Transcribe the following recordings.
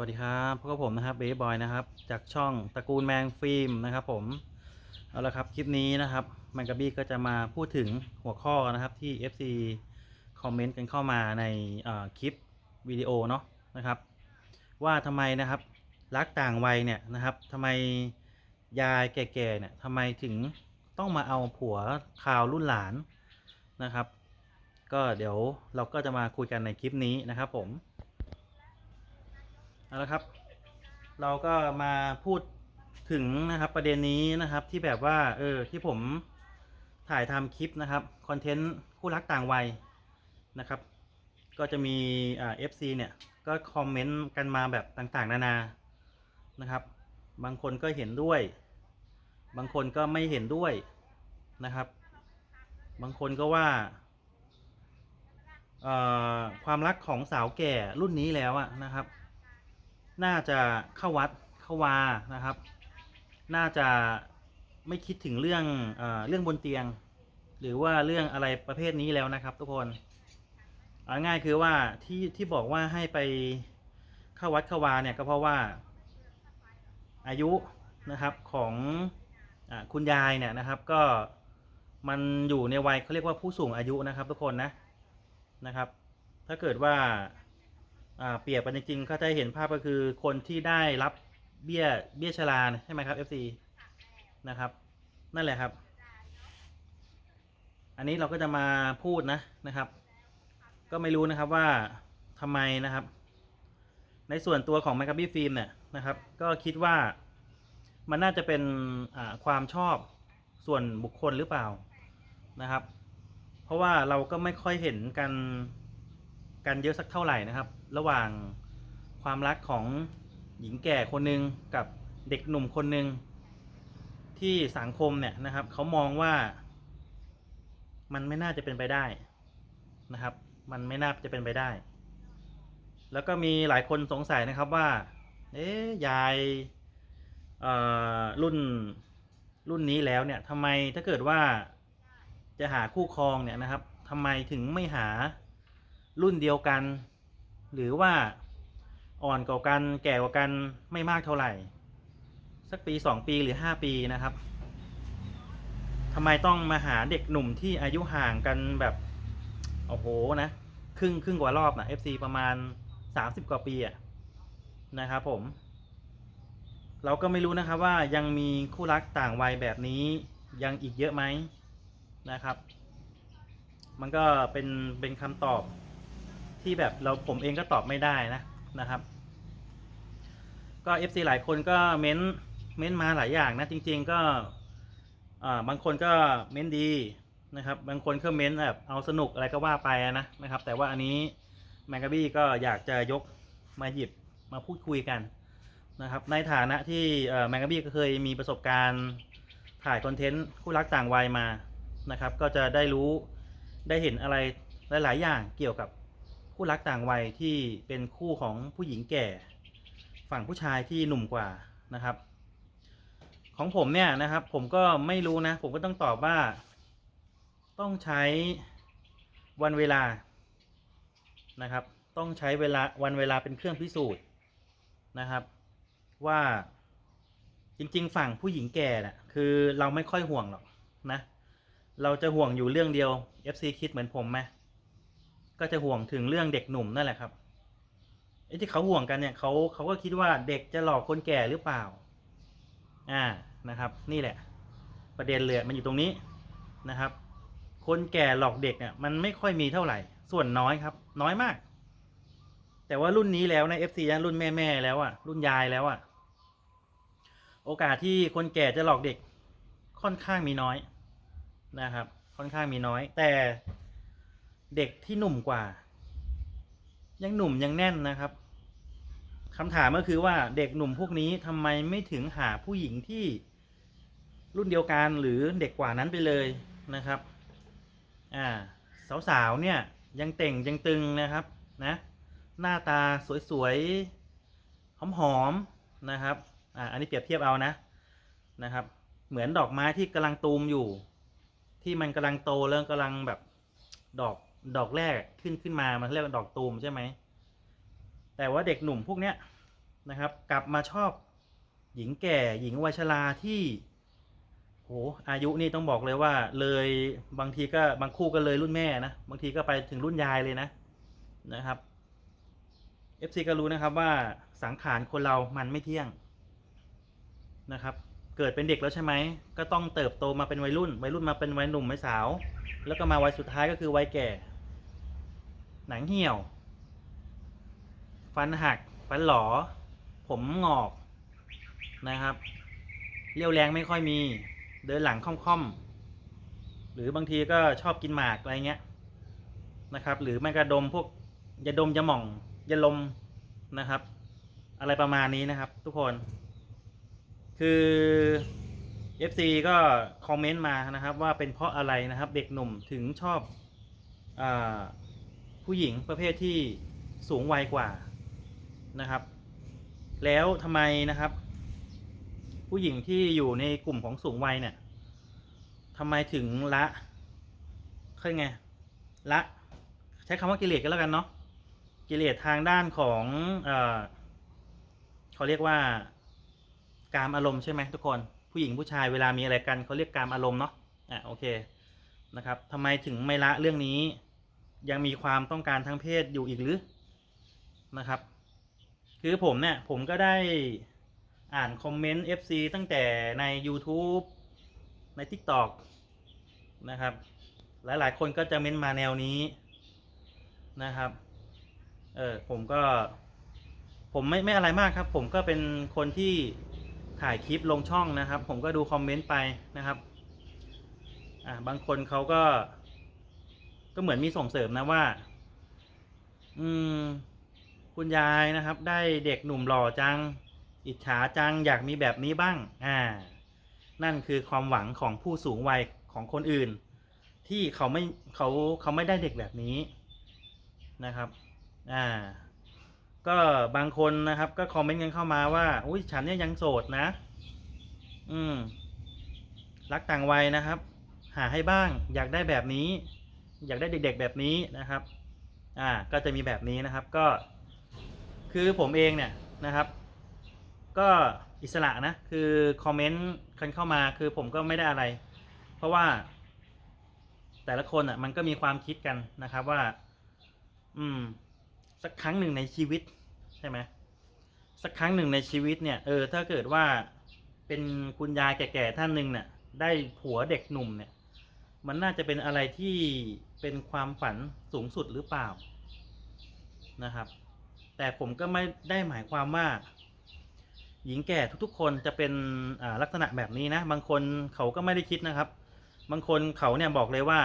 วัสดีครับพบกับผมนะครับเบย์บอยนะครับ จากช่องตระกูลแมงฟิล์มนะครับ ผมเอาละครับคลิปนี้นะครับแมงกะบี้ก็จะมาพูดถึงหัวข้อนะครับที่ FC คอมเมนต์กันเข้ามาในคลิปวิดีโอเนาะนะครับ ว่าทำไมนะครับรักต่างวัยเนี่ยนะครับทำไมยายแก่ๆเนี่ยทำไมถึงต้องมาเอาผัวข่าวรุ่นหลานนะครับ ก็เดี๋ยวเราก็จะมาคุยกันในคลิปนี้นะครับผม เอาละครับ เราก็มาพูดถึงนะครับประเด็นนี้นะครับที่แบบว่าเออที่ผมถ่ายทำคลิปนะครับคอนเทนต์คู่รักต่างวัยนะครับ ก็จะมีเอ่า FC เนี่ยก็คอมเมนต์กันมาแบบต่างๆ นานานะครับ บางคนก็เห็นด้วย บางคนก็ไม่เห็นด้วยนะครับ บางคนก็ว่าความรักของสาวแก่รุ่นนี้แล้วอะนะครับ น่าจะเข้าวัดเข้าวานะครับ น่าจะไม่คิดถึงเรื่องเอเรื่องบนเตียง หรือว่าเรื่องอะไรประเภทนี้แล้วนะครับ ทุกคนเอาง่ายคือว่าที่ที่บอกว่าให้ไปเข้าวัดเข้าวาเนี่ยก็เพราะว่าอายุนะครับของอคุณยายเนี่ยนะครับ ก็มันอยู่ในวัยเขาเรียกว่าผู้สูงอายุนะครับ ทุกคนนะนะครับ ถ้าเกิดว่า เปรียบกันจริงๆ ก็จะเห็นภาพก็คือคนที่ได้รับเบี้ยเบี้ยชราใช่ไหมครับ FC นะครับ นั่นแหละครับ อันนี้เราก็จะมาพูดนะนะครับ ก็ไม่รู้นะครับว่าทำไมนะครับ ในส่วนตัวของ m a c a b y Film เนี่ยนะครับ ก็คิดว่ามันน่าจะเป็นความชอบส่วนบุคคลหรือเปล่านะครับ เพราะว่าเราก็ไม่ค่อยเห็นกัน กันเยอะสักเท่าไหร่นะครับ ระหว่างความรักของหญิงแก่คนหนึ่งกับเด็กหนุ่มคนหนึ่งที่สังคมเนี่ยนะครับเขามองว่า มันไม่น่าจะเป็นไปได้นะครับ มันไม่น่าจะเป็นไปได้ แล้วก็มีหลายคนสงสัยนะครับว่า เอ๊ะยายรุ่นรุ่นนี้แล้วเนี่ยทำไมถ้าเกิดว่าจะหาคู่ครองเนี่ยนะครับทำไมถึงไม่หา รุ่นเดียวกัน หรือว่าอ่อนกว่ากันแก่กว่ากันไม่มากเท่าไหร่ สักปีสองปีหรือห้าปีนะครับทำไมต้องมาหาเด็กหนุ่มที่อายุห่างกันแบบโอ้โหนะครึ่งครึ่งกว่ารอบนะ FC ประมาณสามสิบกว่าปีอะนะครับผม เราก็ไม่รู้นะครับว่ายังมีคู่รักต่างวัยแบบนี้ยังอีกเยอะไหมนะครับ มันก็เป็นเป็นคำตอบ ที่แบบเราผมเองก็ตอบไม่ได้นะนะครับ ก็ FC หลายคนก็เม้นเม้นมาหลายอย่างนะจริง ๆก็บางคนก็เม้นดีนะครับ บางคนก็เม้นแบบเอาสนุกอะไรก็ว่าไปนะนะครับ แต่ว่าอันนี้แมงกะบี้ก็อยากจะยกมาหยิบมาพูดคุยกันนะครับ ในฐานะที่แมงกะบี้ก็เคยมีประสบการณ์ถ่ายคอนเทนต์คู่รักต่างวัยมานะครับ ก็จะได้รู้ได้เห็นอะไรหลาย ๆ อย่างเกี่ยวกับ คู่รักต่างวัยที่เป็นคู่ของผู้หญิงแก่ ฝั่งผู้ชายที่หนุ่มกว่านะครับ ของผมเนี่ยนะครับ ผมก็ไม่รู้นะ ผมก็ต้องตอบว่า ต้องใช้วันเวลานะครับ ต้องใช้เวลาวันเวลาเป็นเครื่องพิสูจน์นะครับ ว่าจริง ๆ ฝั่งผู้หญิงแก่น่ะคือเราไม่ค่อยห่วงหรอกนะ เราจะห่วงอยู่เรื่องเดียว FC คิดเหมือนผมไหม ก็จะห่วงถึงเรื่องเด็กหนุ่มนั่นแหละครับไอ้ที่เขาห่วงกันเนี่ยเขาเขาก็คิดว่าเด็กจะหลอกคนแก่หรือเปล่า อ่านะครับ นี่แหละ ประเด็นเลยมันอยู่ตรงนี้นะครับ คนแก่หลอกเด็กเนี่ยมันไม่ค่อยมีเท่าไหร่ ส่วนน้อยครับ น้อยมาก แต่ว่ารุ่นนี้แล้วในะ FC นะรุ่นแม่แม่แล้วอะรุ่นยายแล้วอะ โอกาสที่คนแก่จะหลอกเด็กค่อนข้างมีน้อยนะครับ ค่อนข้างมีน้อย แต่ เด็กที่หนุ่มกว่า ยังหนุ่มยังแน่นนะครับคำถามก็คือว่าเด็กหนุ่มพวกนี้ทำไมไม่ถึงหาผู้หญิงที่รุ่นเดียวกันหรือเด็กกว่านั้นไปเลยนะครับอ่าสาวๆเนี่ยยังเต่งยังตึงนะครับนะหน้าตาสวยๆหอมๆนะครับอ่าอันนี้เปรียบเทียบเอานะนะครับ เหมือนดอกไม้ที่กำลังตูมอยู่ ที่มันกำลังโตแล้วกำลังแบบดอก ดอกแรกขึ้นขึ้นมามันเรียกว่าดอกตูมใช่ไหมแต่ว่าเด็กหนุ่มพวกเนี้ยนะครับ กลับมาชอบหญิงแก่หญิงวัยชราที่โหอายุนี่ต้องบอกเลยว่า เลยบางทีก็บางคู่ก็เลยรุ่นแม่นะบางทีก็ไปถึงรุ่นยายเลยนะนะครับ FC ก็รู้นะครับว่าสังขารคนเรามันไม่เที่ยงนะครับ เกิดเป็นเด็กแล้วใช่ไหมก็ต้องเติบโตมาเป็นวัยรุ่น วัยรุ่นมาเป็นวัยหนุ่มวัยสาว แล้วก็มาวัยสุดท้ายก็คือวัยแก่ หนังเหี่ยว ฟันหัก ฟันหลอ ผมงอกนะครับ เรี่ยวแรงไม่ค่อยมี เดินหลังค่อมๆ หรือบางทีก็ชอบกินหมากอะไรเงี้ยนะครับ หรือไม่กระดมพวกยาดมยาหม่องยาลมนะครับ อะไรประมาณนี้นะครับ ทุกคน คือ FC ก็คอมเมนต์มานะครับว่าเป็นเพราะอะไรนะครับเด็กหนุ่มถึงชอบอผู้หญิงประเภทที่สูงวัยกว่านะครับ แล้วทำไมนะครับ ผู้หญิงที่อยู่ในกลุ่มของสูงวัยเนี่ยทำไมถึงละเคยกไงละใช้คำว่ากิเลสก็แล้วกันเนาะกิเลสทางด้านของเออเขาเรียกว่า การอารมณ์ใช่ไหมทุกคน ผู้หญิงผู้ชายเวลามีอะไรกันเขาเรียกการอารมณ์เนาะอะโอเคนะครับทำไมถึงไม่ละเรื่องนี้ ยังมีความต้องการทางเพศอยู่อีกหรือนะครับ คือผมเนี่ยผมก็ได้อ่านคอมเมนต์ FC ตั้งแต่ใน YouTube ใน TikTok นะครับ หลายๆ คนก็จะเม้นมาแนวนี้นะครับ เออผมก็ ผมไม่ไม่อะไรมากครับ ผมก็เป็นคนที่ ถ่ายคลิปลงช่องนะครับ ผมก็ดูคอมเมนต์ไปนะครับอ่าบางคนเขาก็ ก็เหมือนมีส่งเสริมนะว่า อืม คุณยายนะครับ ได้เด็กหนุ่มหล่อจัง อิจฉาจังอยากมีแบบนี้บ้าง อ่า นั่นคือความหวังของผู้สูงวัยของคนอื่น ที่เขาไม่เขาเขาไม่ได้เด็กแบบนี้นะครับ อ่า ก็บางคนนะครับก็คอมเมนต์กันเข้ามาว่า อุ้ยฉันเนี่ยยังโสดนะ อืม รักต่างวัยนะครับ หาให้บ้าง อยากได้แบบนี้ อยากได้เด็ก ๆแบบนี้นะครับ อ่า ก็จะมีแบบนี้นะครับ ก็ คือผมเองเนี่ยนะครับ ก็อิสระนะ คือคอมเมนต์กันเข้ามาคือผมก็ไม่ได้อะไร เพราะว่า แต่ละคนอะ มันก็มีความคิดกันนะครับว่า อืม สักครั้งหนึ่งในชีวิตใช่ไหมสักครั้งหนึ่งในชีวิตเนี่ยเออถ้าเกิดว่าเป็นคุณยายแก่ๆท่านหนึ่งเนี่ยได้ผัวเด็กหนุ่มเนี่ย มันน่าจะเป็นอะไรที่เป็นความฝันสูงสุดหรือเปล่านะครับ แต่ผมก็ไม่ได้หมายความว่า หญิงแก่ทุกๆ คนจะเป็นลักษณะแบบนี้นะ บางคนเขาก็ไม่ได้คิดนะครับ บางคนเขาเนี่ยบอกเลยว่า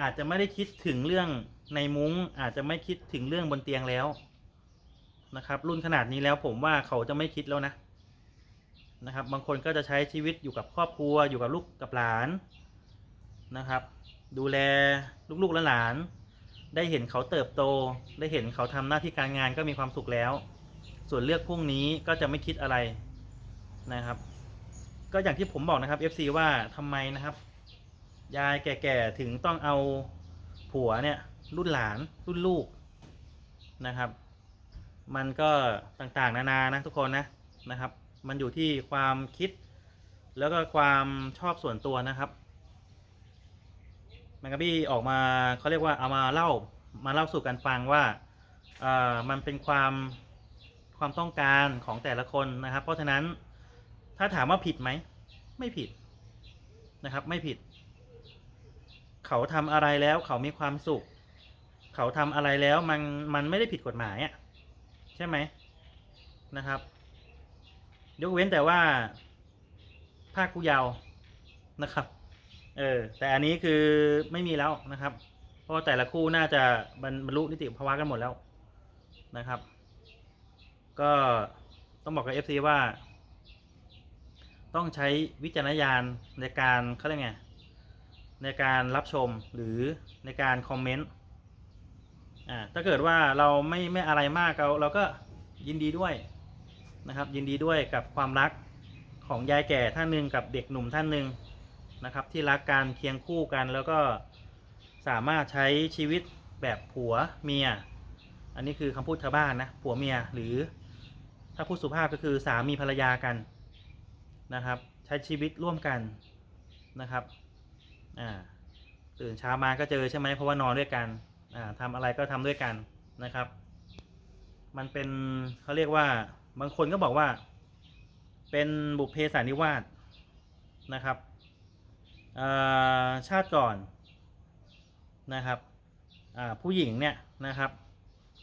อาจจะไม่ได้คิดถึงเรื่อง ในมุ้งอาจจะไม่คิดถึงเรื่องบนเตียงแล้วนะครับ รุ่นขนาดนี้แล้วผมว่าเขาจะไม่คิดแล้วนะนะครับ บางคนก็จะใช้ชีวิตอยู่กับครอบครัวอยู่กับลูกกับหลานนะครับ ดูแลลูกๆและหลาน ได้เห็นเขาเติบโต ได้เห็นเขาทำหน้าที่การงานก็มีความสุขแล้ว ส่วนเลือกพรุ่งนี้ก็จะไม่คิดอะไรนะครับ ก็อย่างที่ผมบอกนะครับ FC ว่าทำไมนะครับ ยายแก่ๆถึงต้องเอาผัวเนี่ย รุ่นหลานรุ่นลูกนะครับ มันก็ต่างๆ นานานะทุกคนนะนะครับ มันอยู่ที่ความคิด แล้วก็ความชอบส่วนตัวนะครับแมงกะบี้ออกมาเขาเรียกว่าเอามาเล่ามาเล่าสู่กันฟังว่าเอ่อมันเป็นความความต้องการของแต่ละคนนะครับ เพราะฉะนั้นถ้าถามว่าผิดไหมไม่ผิดนะครับ ไม่ผิด เขาทำอะไรแล้วเขามีความสุข เขาทำอะไรแล้วมันมันไม่ได้ผิดกฎหมายอะใช่ไหมนะครับ ยกเว้นแต่ว่าภาคผู้เยาว์นะครับ เออแต่อันนี้คือไม่มีแล้วนะครับ เพราะแต่ละคู่น่าจะบรรบรรลุนิติภาวะกันหมดแล้วนะครับ ก็ต้องบอกกับ FC ว่า ต้องใช้วิจารณญาณในการเขาเรียกไงในการรับชมหรือในการคอมเมนต์ อ่าถ้าเกิดว่าเราไม่ไม่อะไรมากเราเราก็ยินดีด้วยนะครับ ยินดีด้วยกับความรักของยายแก่ท่านหนึ่งกับเด็กหนุ่มท่านหนึ่งนะครับ ที่รักกันเคียงคู่กันแล้วก็สามารถใช้ชีวิตแบบผัวเมีย อันนี้คือคำพูดชาวบ้านนะผัวเมียหรือถ้าพูดสุภาพก็คือสามีภรรยากันนะครับ ใช้ชีวิตร่วมกันนะครับอ่าตื่นเช้ามาก็เจอใช่ไหมเพราะว่านอนด้วยกัน ทำอะไรก็ทำด้วยกันนะครับ มันเป็นเขาเรียกว่าบางคนก็บอกว่า เป็นบุพเพสานิวาสนะครับชาติก่อนนะครับผู้หญิงเนี่ยนะครับ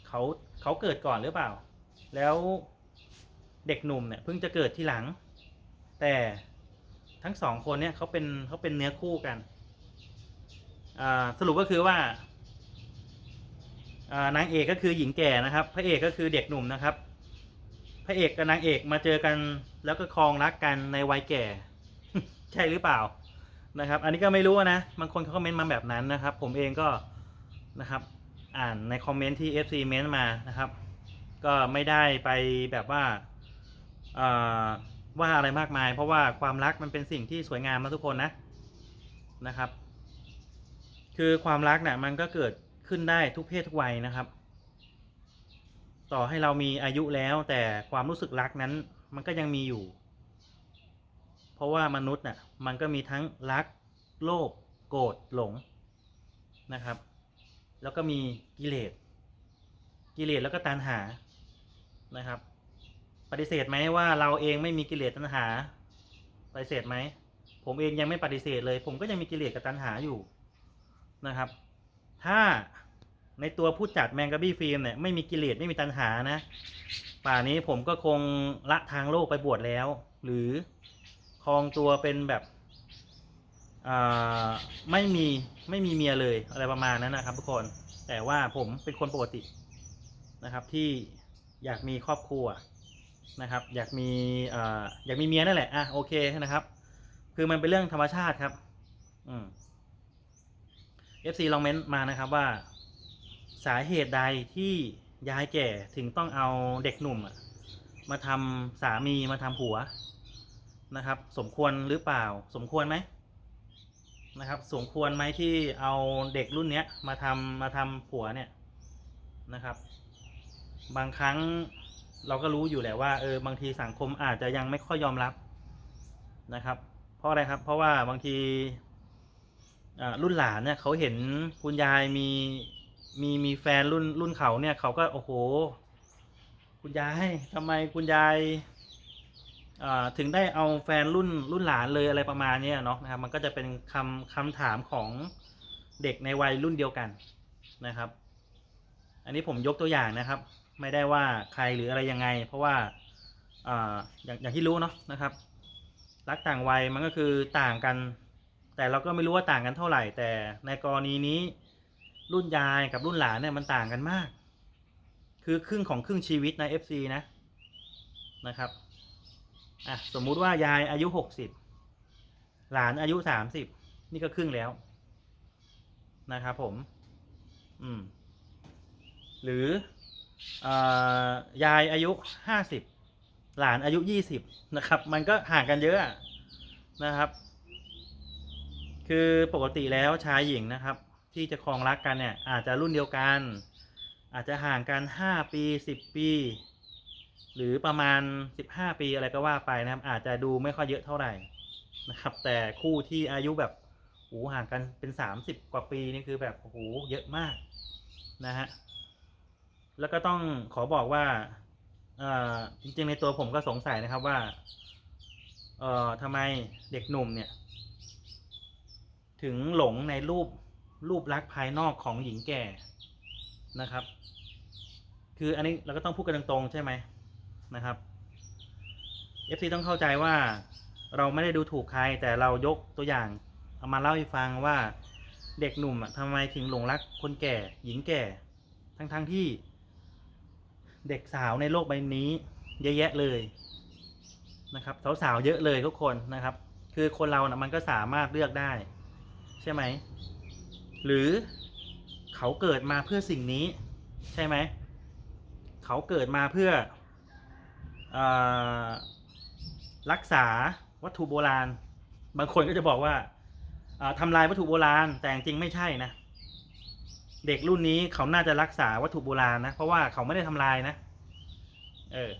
เขาเขาเกิดก่อนหรือเปล่า แล้วเด็กหนุ่มเนี่ยเพิ่งจะเกิดที่หลัง แต่ทั้งสองคนเนี่ยเขาเป็นเขาเป็นเนื้อคู่กันสรุปก็คือว่า นางเอกก็คือหญิงแก่นะครับ พระเอกก็คือเด็กหนุ่มนะครับ พระเอกกับนางเอกมาเจอกันแล้วก็ครองรักกันในวัยแก่ ใช่หรือเปล่านะครับ อันนี้ก็ไม่รู้นะบางคนเขาคอมเมนต์มาแบบนั้นนะครับ ผมเองก็นะครับ อ่านในคอมเมนต์ที่ FC เมนต์มานะครับ ก็ไม่ได้ไปแบบว่าว่าอะไรมากมาย เพราะว่าความรักมันเป็นสิ่งที่สวยงามนะทุกคนนะนะครับ คือความรักเนี่ยมันก็เกิด ขึ้นได้ทุกเพศทุกวัยนะครับ ต่อให้เรามีอายุแล้วแต่ความรู้สึกรักนั้นมันก็ยังมีอยู่ เพราะว่ามนุษย์น่ะมันก็มีทั้งรักโลภโกรธหลงนะครับ แล้วก็มีกิเลสกิเลสแล้วก็ตัณหานะครับ ปฏิเสธไหมว่าเราเองไม่มีกิเลสตัณหา ปฏิเสธไหมผมเองยังไม่ปฏิเสธเลย ผมก็ยังมีกิเลสกับตัณหาอยู่นะครับ ถ้าในตัวผู้จัดแมงกะบี้ฟิล์มเนี่ยไม่มีกิเลสไม่มีตัณหานะ ป่านี้ผมก็คงละทางโลกไปบวชแล้ว หรือครองตัวเป็นแบบไม่มีไม่มีเมียเลยอะไรประมาณนั้นนะครับ ทุกคนแต่ว่าผมเป็นคนปกตินะครับ ที่อยากมีครอบครัวนะครับ อยากมีออยากมีเมียนั่นแหละอะโอเคนะครับ คือมันเป็นเรื่องธรรมชาติครับ อืม FC ลองเมนต์มานะครับว่า สาเหตุใดที่ยายแก่ถึงต้องเอาเด็กหนุ่มมาทำสามีมาทำผัวนะครับ สมควรหรือเปล่า สมควรไหมนะครับ สมควรไหมที่เอาเด็กรุ่นเนี้ยมาทำมาทำผัวเนี่ยนะครับ บางครั้งเราก็รู้อยู่แหละว่าเออบางทีสังคมอาจจะยังไม่ค่อยยอมรับนะครับ เพราะอะไรครับ เพราะว่าบางที รุ่นหลานเนี่ยเขาเห็นคุณยายมีมีมีแฟนรุ่นรุ่นเขาเนี่ยเขาก็โอ้โห คุณยายทำไมคุณยายถึงได้เอาแฟนรุ่นรุ่นหลานเลยอะไรประมาณนี้เนาะนะครับมันก็จะเป็นคำคำถามของเด็กในวัยรุ่นเดียวกันนะครับ อันนี้ผมยกตัวอย่างนะครับ ไม่ได้ว่าใครหรืออะไรยังไง เพราะว่าออย่างอย่างที่รู้เนาะนะครับ รักต่างวัยมันก็คือต่างกัน แต่เราก็ไม่รู้ว่าต่างกันเท่าไหร่ แต่ในกรณีนี้ รุ่นยายกับรุ่นหลานเนี่ยมันต่างกันมาก คือครึ่งของครึ่งชีวิตใน FC นะนะครับอะสมมุติว่ายายอายุหกสิบหลานอายุสามสิบนี่ก็ครึ่งแล้วนะครับผมอืมหรืออ่อยายอายุห้าสิบหลานอายุยี่สิบนะครับ มันก็ห่างกันเยอะนะครับ คือปกติแล้วชายหญิงนะครับ ที่จะครองรักกันเนี่ยอาจจะรุ่นเดียวกัน อาจจะห่างกันห้าปีสิบปี หรือประมาณสิบห้าปีอะไรก็ว่าไปนะครับ อาจจะดูไม่ค่อยเยอะเท่าไหร่นะครับ แต่คู่ที่อายุแบบโอ้ห่างกันเป็นสามสิบกว่าปีนี่คือแบบโอ้โหเยอะมากนะฮะแล้วก็ต้องขอบอกว่าจริงๆในตัวผมก็สงสัยนะครับว่า เอ่อทำไมเด็กหนุ่มเนี่ย ถึงหลงในรูปรูปลักษณ์ภายนอกของหญิงแก่นะครับ คืออันนี้เราก็ต้องพูดกันตรงๆใช่ไหมนะครับ FC ต้องเข้าใจว่าเราไม่ได้ดูถูกใครแต่เรายกตัวอย่างเอามาเล่าให้ฟังว่าเด็กหนุ่มอะทำไมถึงหลงรักคนแก่ หญิงแก่ ทั้งๆทที่ เด็กสาวในโลกใบนี้ เยอะแยะเลยนะครับสาวๆเยอะเลยทุกคนนะครับ คือคนเรานะมันก็สามารถเลือกได้ ใช่ไหม หรือเขาเกิดมาเพื่อสิ่งนี้ ใช่ไหม เขาเกิดมาเพื่ออรักษาวัตถุโบราณ บางคนก็จะบอกว่าอ่าทำลายวัตถุโบราณ แต่จริงไม่ใช่นะ เด็กรุ่นนี้เขาน่าจะรักษาวัตถุโบราณนะ เพราะว่าเขาไม่ได้ทำลายนะ เออ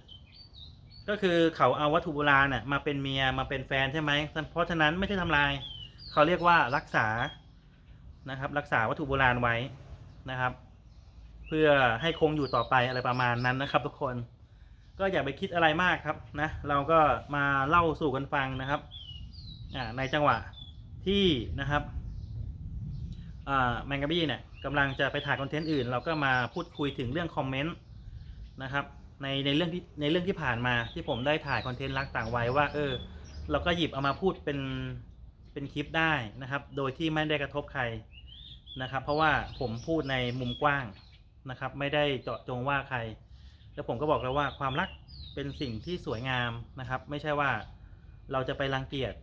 ก็คือเขาเอาวัตถุโบราณน่ะมาเป็นเมียมาเป็นแฟนใช่ไหม เพราะฉะนั้นไม่ใช่ทำลาย เขาเรียกว่ารักษานะครับ รักษาวัตถุโบราณไว้นะครับ เพื่อให้คงอยู่ต่อไปอะไรประมาณนั้นนะครับ ทุกคนก็อย่าไปคิดอะไรมากครับนะเราก็มาเล่าสู่กันฟังนะครับในจังหวะที่นะครับอ่าแมงกะบี้เนี่ยกำลังจะไปถ่ายคอนเทนต์อื่น เราก็มาพูดคุยถึงเรื่องคอมเมนต์นะครับในในเรื่องที่ในเรื่องที่ผ่านมาที่ผมได้ถ่ายคอนเทนต์รักต่างวัยว่าเออเราก็หยิบเอามาพูดเป็น เป็นคลิปได้นะครับ โดยที่ไม่ได้กระทบใครนะครับ เพราะว่าผมพูดในมุมกว้างนะครับ ไม่ได้เจาะจงว่าใคร แล้วผมก็บอกแล้วว่าความรักเป็นสิ่งที่สวยงามนะครับ ไม่ใช่ว่าเราจะไปรังเกียจ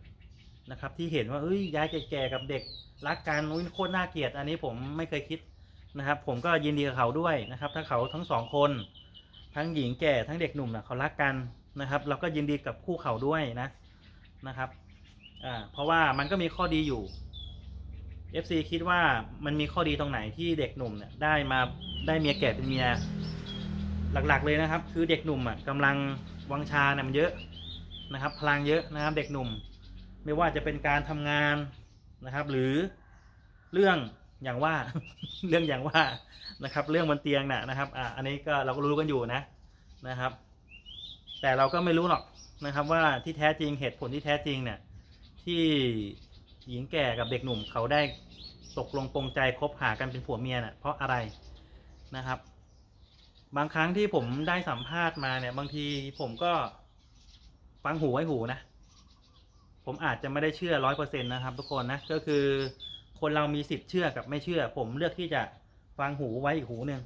นะครับ ที่เห็นว่าเอ้ยยายแก่ๆกับเด็กรักกันอุ้ยโคตรน่าเกลียด อันนี้ผมไม่เคยคิดนะครับ ผมก็ยินดีกับเขาด้วยนะครับ ถ้าเขาทั้งสองคน ทั้งหญิงแก่ทั้งเด็กหนุ่มนะเขารักกันนะครับ เราก็ยินดีกับคู่เขาด้วยนะนะครับ อ่าเพราะว่ามันก็มีข้อดีอยู่ FC คิดว่ามันมีข้อดีตรงไหนที่เด็กหนุ่มเนี่ยได้มาได้เมียแก่เป็นเมียหลักๆเลยนะครับ คือเด็กหนุ่มอะกำลังวังชาเนี่ยมันเยอะนะครับ พลังเยอะนะครับเด็กหนุ่ม ไม่ว่าจะเป็นการทำงานนะครับ หรือเรื่องอย่างว่า เรื่องอย่างว่านะครับ เรื่องบนเตียงน่ะนะครับ อ่าอันนี้ก็เราก็รู้กันอยู่นะนะครับ แต่เราก็ไม่รู้หรอกนะครับ ว่าที่แท้จริงเหตุผลที่แท้จริงเนี่ย ที่หญิงแก่กับเด็กหนุ่มเขาได้ตกลงปรงใจคบหากันเป็นผัวเมียน่ะเพราะอะไรนะครับ บางครั้งที่ผมได้สัมภาษณ์มาเนี่ย บางทีผมก็ฟังหูไว้หูนะ ผมอาจจะไม่ได้เชื่อร้อยเปอร์เซ็นต์นะครับ ทุกคนนะก็คือคนเรามีสิทธิ์เชื่อกับไม่เชื่อ ผมเลือกที่จะฟังหูไว้อีกหูหนึ่ง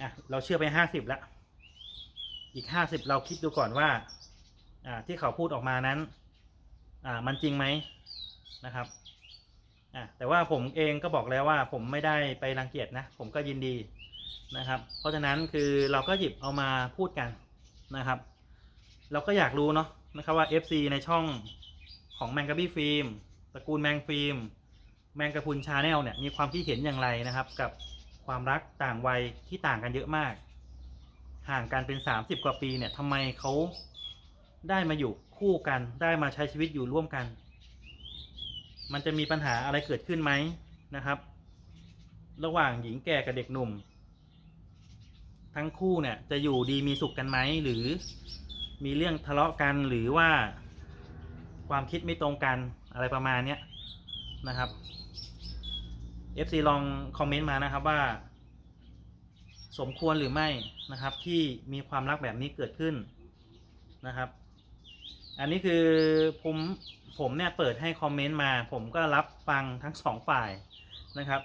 อะเราเชื่อไปห้าสิบละอีกห้าสิบเราคิดดูก่อนว่า อ่าที่เขาพูดออกมานั้น อ่ามันจริงไหมนะครับอะแต่ว่าผมเองก็บอกแล้วว่าผมไม่ได้ไปรังเกียจนะ ผมก็ยินดีนะครับ เพราะฉะนั้นคือเราก็หยิบเอามาพูดกันนะครับ เราก็อยากรู้เนาะนะครับว่า FC ในช่องของแมงกะบี้ฟิล์มตระกูลแมงฟิล์มแมงกะพุนชาแนลเนี่ยมีความคิดเห็นอย่างไรนะครับ กับความรักต่างวัยที่ต่างกันเยอะมาก ห่างกันเป็น 30 กว่าปีเนี่ยทำไมเขาได้มาอยู่ คู่กันได้มาใช้ชีวิตอยู่ร่วมกัน มันจะมีปัญหาอะไรเกิดขึ้นไหมนะครับ ระหว่างหญิงแก่กับเด็กหนุ่ม ทั้งคู่เนี่ยจะอยู่ดีมีสุขกันไหมหรือมีเรื่องทะเลาะกันหรือว่าความคิดไม่ตรงกันอะไรประมาณเนี้ยนะครับ FC ลองคอมเมนต์มานะครับว่า สมควรหรือไม่นะครับที่มีความรักแบบนี้เกิดขึ้นนะครับ อันนี้คือผมผมเนี่ยเปิดให้คอมเมนต์มา ผมก็รับฟังทั้งสองฝ่ายนะครับ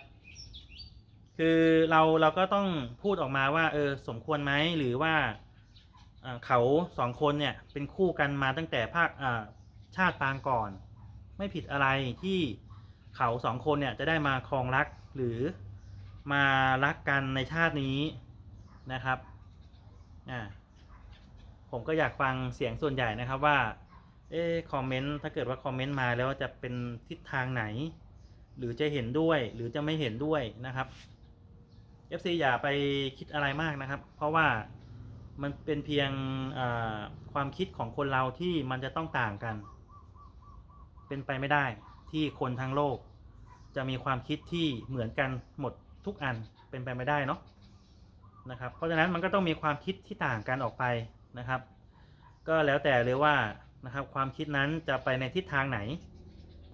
คือเราเราก็ต้องพูดออกมาว่าเออสมควรไหมหรือว่าเขาสองคนเนี่ยเป็นคู่กันมาตั้งแต่ภาคอาชาติปางก่อน ไม่ผิดอะไรที่เขาสองคนเนี่ยจะได้มาครองรักหรือมารักกันในชาตินี้นะครับอ่าผมก็อยากฟังเสียงส่วนใหญ่นะครับว่า เอ๊คอมเมนต์ถ้าเกิดว่าคอมเมนต์มาแล้วจะเป็นทิศทางไหน หรือจะเห็นด้วยหรือจะไม่เห็นด้วยนะครับ FC อย่าไปคิดอะไรมากนะครับ เพราะว่ามันเป็นเพียงความคิดของคนเราที่มันจะต้องต่างกัน เป็นไปไม่ได้ที่คนทั้งโลก จะมีความคิดที่เหมือนกันหมดทุกอันเป็นไปไม่ได้เนาะนะครับ เพราะฉะนั้นมันก็ต้องมีความคิดที่ต่างกันออกไปนะครับ ก็แล้วแต่เลยว่า นะครับ ความคิดนั้นจะไปในทิศทางไหน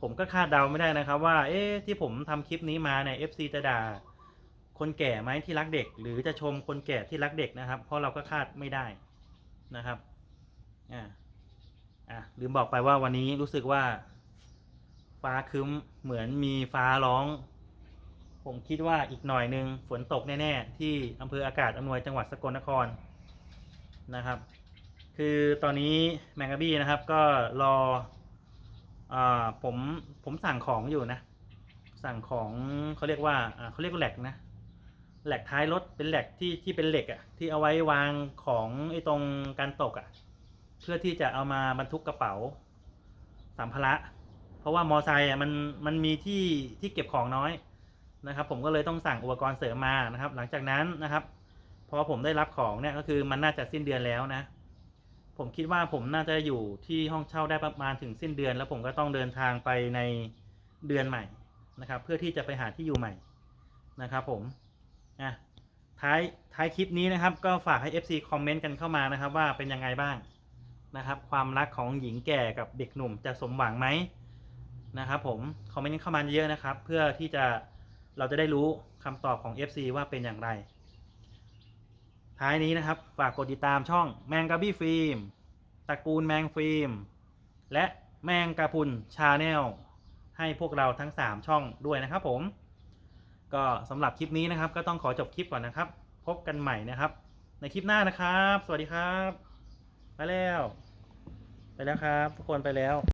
ผมก็คาดเดาไม่ได้นะครับ ว่า เอ๊ะที่ผมทำคลิปนี้มาใน FC จะด่าคนแก่ไหมที่รักเด็ก หรือจะชมคนแก่ที่รักเด็กนะครับ เพราะเราก็คาดไม่ได้นะครับอ่าอะลืมบอกไปว่าวันนี้รู้สึกว่า ฟ้าคึ้มเหมือนมีฟ้าร้อง ผมคิดว่าอีกหน่อยหนึงฝนตกแน่ ๆ ที่อำเภออากาศอำนวยจังหวัดสกลนครนะครับ คือตอนนี้แมงกะบี้นะครับก็รออาผมผมสั่งของอยู่นะ สั่งของเขาเรียกว่าอ่าเขาเรียกว่าแหลกนะแหลกท้ายรถเป็นแหลกที่ที่เป็นเหล็กอะ่ะที่เอาไว้วางของไอ้ตรงการตกอะ่ะ เพื่อที่จะเอามาบรรทุกกระเป๋าสัมภาระ เพราะว่ามอไซค์อะมันมันมีที่ที่เก็บของน้อยนะครับ ผมก็เลยต้องสั่งอุปกรณ์เสริมมานะครับ หลังจากนั้นนะครับพอผมได้รับของเนี่ยก็คือมันน่าจะสิ้นเดือนแล้วนะ ผมคิดว่าผมน่าจะอยู่ที่ห้องเช่าได้ประมาณถึงสิ้นเดือน แล้วผมก็ต้องเดินทางไปในเดือนใหม่นะครับ เพื่อที่จะไปหาที่อยู่ใหม่นะครับผมอะท้ายท้ายคลิปนี้นะครับ ก็ฝากให้ FC คอมเมนต์กันเข้ามานะครับ ว่าเป็นยังไงบ้างนะครับ ความรักของหญิงแก่กับเด็กหนุ่มจะสมหวังไหมนะครับ ผมคอมเมนต์เข้ามาเยอะนะครับ เพื่อที่จะเราจะได้รู้คำตอบของ FC ว่าเป็นอย่างไร ท้ายนี้นะครับ ฝากกดติดตามช่องแมงกะบี้ฟิล์มตระกูลแมงฟิล์มและแมงกะพุนชาแนลให้พวกเราทั้ง 3 ช่องด้วยนะครับผม ก็สำหรับคลิปนี้นะครับ ก็ต้องขอจบคลิปก่อนนะครับ พบกันใหม่นะครับ ในคลิปหน้านะครับ สวัสดีครับ ไปแล้ว ไปแล้วครับ ทุกคนไปแล้ว